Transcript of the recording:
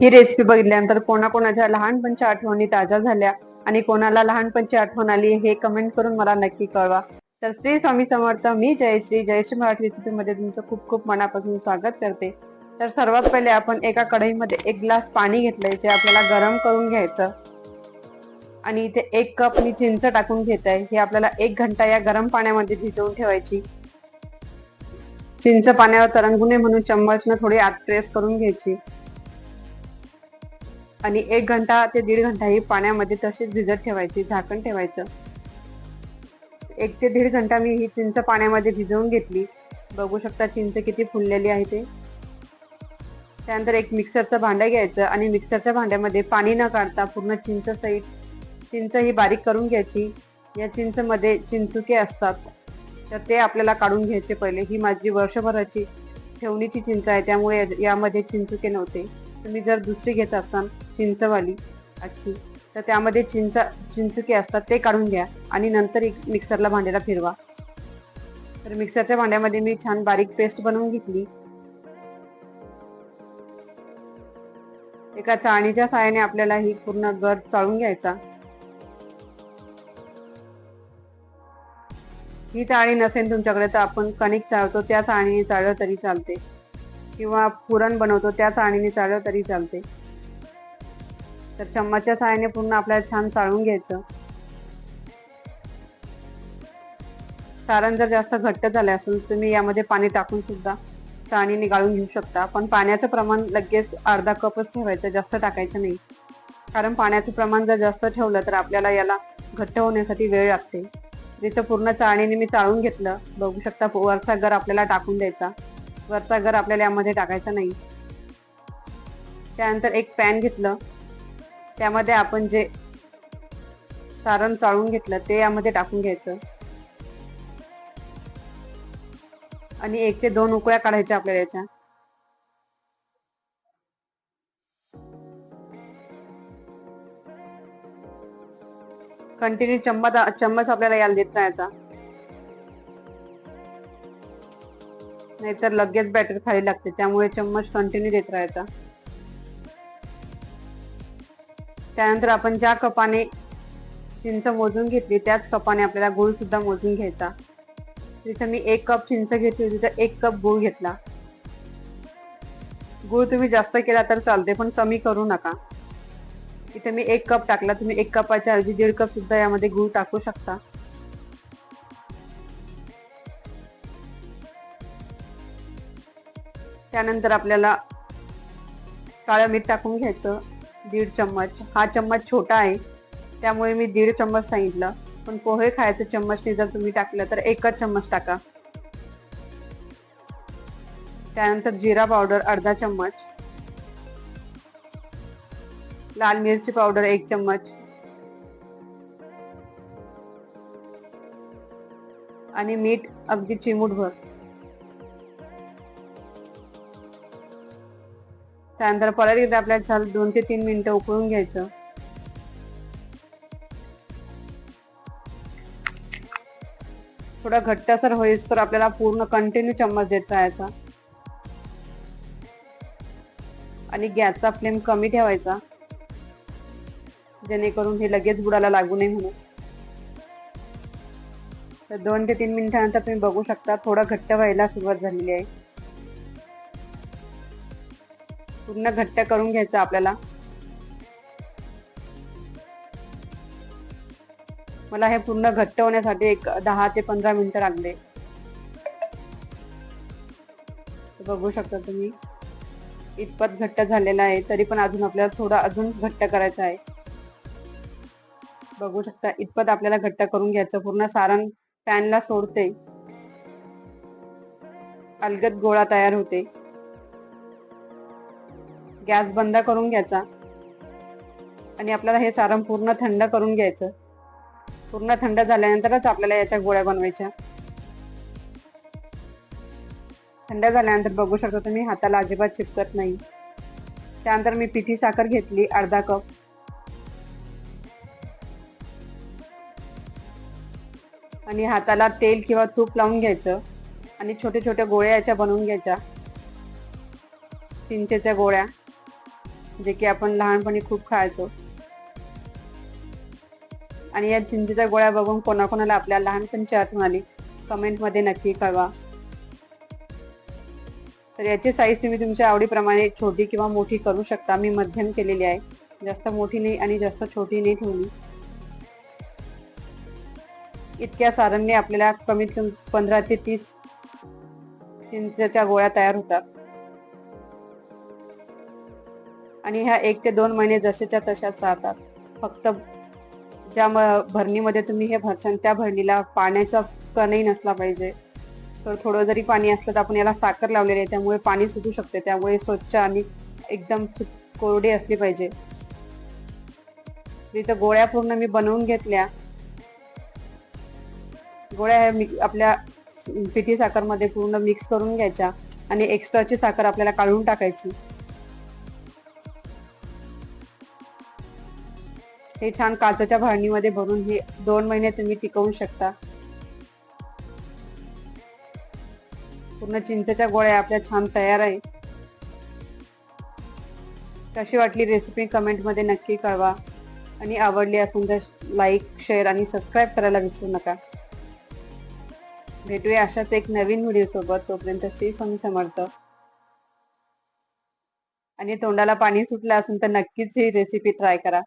ही recipe बघितल्यानंतर कोणाकोणाच्या लहानपणच्या आठवणी ताज्या झाल्या आणि कोणाला लहानपणची आठवण आली हे कमेंट करून मला नक्की कळवा. तर श्री स्वामी समर्थ मी जयश्री जयश्री मराठी रेसिपी मध्ये तुमचं खूप खूप मनापासून स्वागत करते. तर सर्वात पहिले आपण एका कढईमध्ये एक ग्लास पाणी घेतलंय जे आपल्याला गरम करून घ्यायचं. आणि इथे एक कप मी चिंच टाकून घेत आहे हे आपल्याला एक घंटा या गरम पाण्यामध्ये भिजवून ठेवायची. चिंच पाण्यावर तरंगू नये म्हणून चम्मचनं थोडी आत प्रेस करून घ्यायची. आणि एक घंटा ते दीड घंटा ही पाण्यामध्ये तशीच भिजत ठेवायची झाकण ठेवायचं. एक ते दीड घंटा मी ही चिंच पाण्यामध्ये भिजवून घेतली. बघू शकता चिंच किती फुललेली आहे ते. त्यानंतर एक मिक्सरचं भांडं घ्यायचं आणि मिक्सरच्या भांड्यामध्ये पाणी न काढता पूर्ण चिंच सहित चिंच ही बारीक करून घ्यायची. या चिंचमध्ये चिंचुके असतात. तर ते आपल्याला काढून घ्यायचे पहिले. ही माझी वर्षभराची ठेवणीची चिंच आहे त्यामुळे यामध्ये चिंचुके नव्हते. तुम्ही जर दुसरी घेत असाल चिंचवाली अख्खी तर त्यामध्ये चिंच चिंचुके असतात ते काढून घ्या आणि नंतर एक मिक्सरला भांड्याला फिरवा. तर मिक्सरच्या भांड्यामध्ये मी छान बारीक पेस्ट बनवून घेतली. एका चाळणीच्या साहाय्याने आपल्याला ही पूर्ण गर चाळून घ्यायचा. ही चाळणी नसेल तुमच्याकडे तर आपण कणिक चाळतो त्या चाळणीने चाळलं तरी चालते. किंवा पुरण बनवतो त्या चाळणीने चाळलं तरी चालते. तर चम्मचच्या सहाय्याने पूर्ण आपल्याला छान चाळून घ्यायचं. सारण जर जास्त घट्ट झालं असेल तुम्ही यामध्ये पाणी टाकून सुद्धा चाळणीने गाळून घेऊ शकता. पण पाण्याचं प्रमाण लगेच अर्धा कपच ठेवायचं जास्त टाकायचं नाही. कारण पाण्याचं प्रमाण जर जास्त ठेवलं तर आपल्याला याला घट्ट होण्यासाठी वेळ लागते. तिथं पूर्ण चाळणीने मी चाळून घेतलं बघू शकता वरचा गर आपल्याला टाकून द्यायचा. वरचा गर आपल्याला यामध्ये टाकायचा नाही. त्यानंतर एक पॅन घेतलं. त्यामध्ये आपण जे सारण चाळून घेतलं ते यामध्ये टाकून घ्यायचं. आणि एक ते दोन उकळ्या काढायच्या आपल्याला याच्या. कंटिन्यू चम्मच चम्मच आपल्याला याला देत राहायचा नाहीतर लगेच बॅटर खाली लागते. त्यामुळे चम्मच कंटिन्यू देत राहायचा. त्यानंतर आपण ज्या कपाने चिंच मोजून घेतली त्याच कपाने आपल्याला गुळ सुद्धा मोजून घ्यायचा. तिथं मी एक कप चिंच घेतली होती तर एक कप गुळ घेतला. गुळ तुम्ही जास्त केला तर चालते पण कमी करू नका. इथे मी एक कप टाकला तुम्ही एक कपाच्या ऐवजी दीड कप सुद्धा यामध्ये गुळ टाकू शकता. त्यानंतर आपल्याला काळं मीठ टाकून घ्यायचं दीड चम्मच. हा चम्मच छोटा आहे त्यामुळे मी दीड चम्मच सांगितलं. पण पोहे खायचं चम्मचने जर तुम्ही टाकलं तर एकच चम्मच टाका. त्यानंतर जिरा पावडर अर्धा चम्मच. लाल मिरची पावडर एक चम्मच. आणि मीठ अगदी चिमूटभर. त्यानंतर परत एकदा आपल्याला छान दोन ते तीन मिनिटं उकळून घ्यायचं. थोडा घट्टसर होईस तर आपल्याला पूर्ण कंटिन्यू चम्मच देत राहायचा आणि गॅसचा फ्लेम कमी ठेवायचा. जेणेकरून हे लगेच बुडाला लागू नये म्हणून. तर दोन ते तीन मिनिटानंतर तुम्ही बघू शकता थोडा घट्ट व्हायला सुरुवात झालेली आहे. पूर्ण घट्ट करून घ्यायचं आपल्याला. मला हे पूर्ण घट्ट होण्यासाठी एक दहा ते पंधरा मिनिटं लागले. बघू शकता तुम्ही इतपत घट्ट झालेला आहे तरी पण अजून आपल्याला थोडं अजून घट्ट करायचं आहे. बघू शकता इतपत आपल्याला घट्ट करून घ्यायचं पूर्ण सारण पॅनला सोडते. अलगद गोळा तयार होते. गॅस बंद करून घ्यायचा. आणि आपल्याला हे सारण पूर्ण थंड करून घ्यायचं. पूर्ण थंड झाल्यानंतरच आपल्याला याच्या गोळ्या बनवायच्या. थंड झाल्यानंतर बघू शकता तुम्ही हाताला अजिबात चिपकत नाही. त्यानंतर मी पिठी साखर घेतली अर्धा कप. आणि हाताला तेल किंवा तूप लावून घ्यायचं. आणि छोटे छोटे गोळ्या याच्या बनवून घ्यायच्या. चिंचेच्या गोळ्या. जे की आपण लहानपणी खूप खायचो. आणि या चिंचेच्या गोळ्या बघून कोणाकोणाला आपल्या लहानपणीची आठवण आली कमेंटमध्ये नक्की कळवा. तर याची साईज तुम्ही तुमच्या आवडीप्रमाणे छोटी किंवा मोठी करू शकता. मी मध्यम केलेली आहे. जास्त मोठी नाही आणि जास्त छोटी नाही ठेवली. इतक्या सारांनी आपल्याला कमीत कमी पंधरा ते तीस चिंचेच्या गोळ्या तयार होतात. आणि ह्या एक ते दोन महिने जसेच्या तशाच राहतात. फक्त ज्या भरणीमध्ये तुम्ही हे भरसान त्या भरणीला पाण्याचा कणही नसला पाहिजे. तर थोडं जरी पाणी असलं तर आपण याला साखर लावलेली आहे त्यामुळे पाणी सुटू शकते. त्यामुळे स्वच्छ आणि एकदम सु- कोरडी असली पाहिजे. इथं गोळ्या पूर्ण मी बनवून घेतल्या. गोळ्या ह्या आपल्या पिठी साखरमध्ये पूर्ण मिक्स करून घ्यायच्या आणि एक्स्ट्राची साखर आपल्याला काढून टाकायची. हे छान काचेच्या भांडणीमध्ये भरून हे दोन महिने तुम्ही टिकवू शकता. पूर्ण चिंचेच्या गोळ्या आपल्या छान तयार आहे कशी वाटली रेसिपी कमेंटमध्ये नक्की कळवा. आणि आवडली असेल तर लाईक शेअर आणि सबस्क्राईब करायला विसरू नका. भेटूया अशाच एक नवीन व्हिडिओ सोबत. तोपर्यंत श्री स्वामी समर्थ. आणि तोंडाला पाणी सुटलं असेल तर नक्कीच ही रेसिपी ट्राय करा.